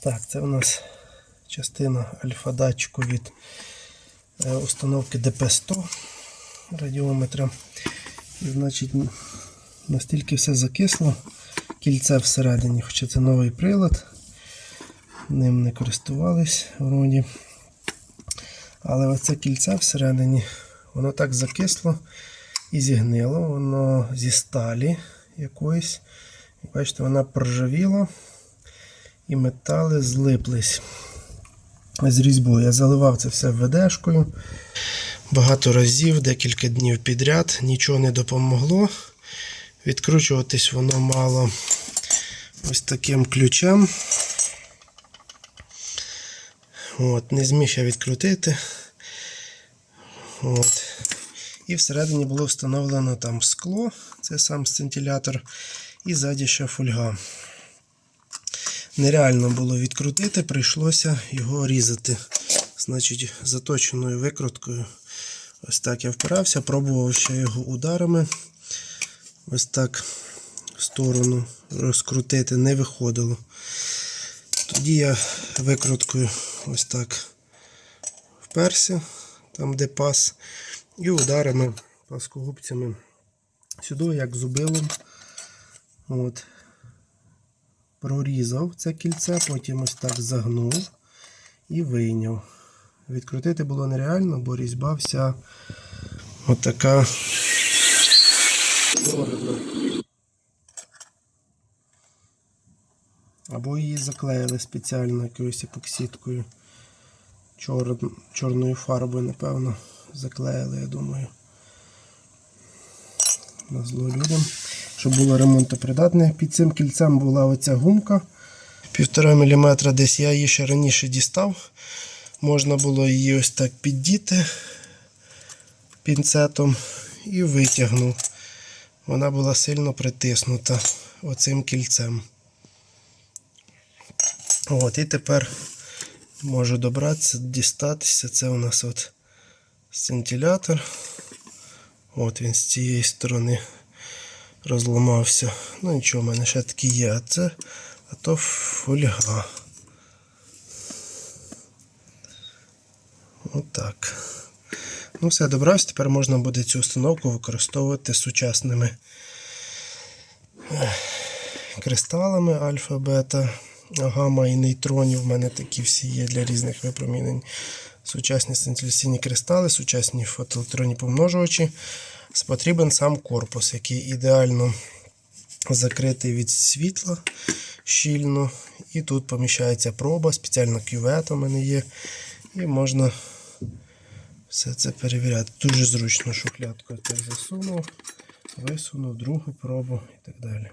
Так, це у нас частина альфа-датчику від е, установки DP100 радіометра. І, значить, настільки все закисло, кільце всередині, хоча це новий прилад. Ним не користувались вроді. Але оце кільце всередині, воно так закисло і зігнило, воно зі сталі якоїсь. Бачите, вона проржавіла і метали злиплись з різьбою. Я заливав це все ведешкою. Багато разів, декілька днів підряд, нічого не допомогло. Відкручуватись воно мало ось таким ключем. От, не зміг я відкрутити. От. І всередині було встановлено там скло, це сам сцинтилятор, і ззаді ще фольга. Нереально було відкрутити, прийшлося його різати. Значить, заточеною викруткою. Ось так я впирався, пробував ще його ударами. Ось так в сторону розкрутити не виходило. Тоді я викруткою ось так вперся, там де пас, і ударами пласкогубцями сюди, як зубилом. От. Прорізав це кільце, потім ось так загнув і вийняв. Відкрутити було нереально, бо різьба вся отака. Або її заклеїли спеціально якоюсь епоксидкою. Чор... Чорною фарбою, напевно, заклеїли, я думаю. На зло людям. Щоб було ремонтопридатне. Під цим кільцем була оця гумка. Півтора міліметра десь я її ще раніше дістав. Можна було її ось так піддіти пінцетом і витягнув. Вона була сильно притиснута оцим кільцем. От, і тепер можу добратися, дістатися. Це у нас от сцинтилятор. От він з цієї сторони розламався. Ну нічого, в мене ще такі є. А це а то фольга. Отак. Ну, все, добрався. Тепер можна буде цю установку використовувати сучасними кристалами альфа, бета, гамма і нейтронів. У мене такі всі є для різних випромінень. Сучасні синтезаційні кристали, сучасні фотоелектронні помножувачі. Потрібен сам корпус, який ідеально закритий від світла щільно. І тут поміщається проба, спеціальна кювета у мене є. І можна все це перевіряти. Дуже зручно шухлядку я так засунув, висунув другу пробу і так далі.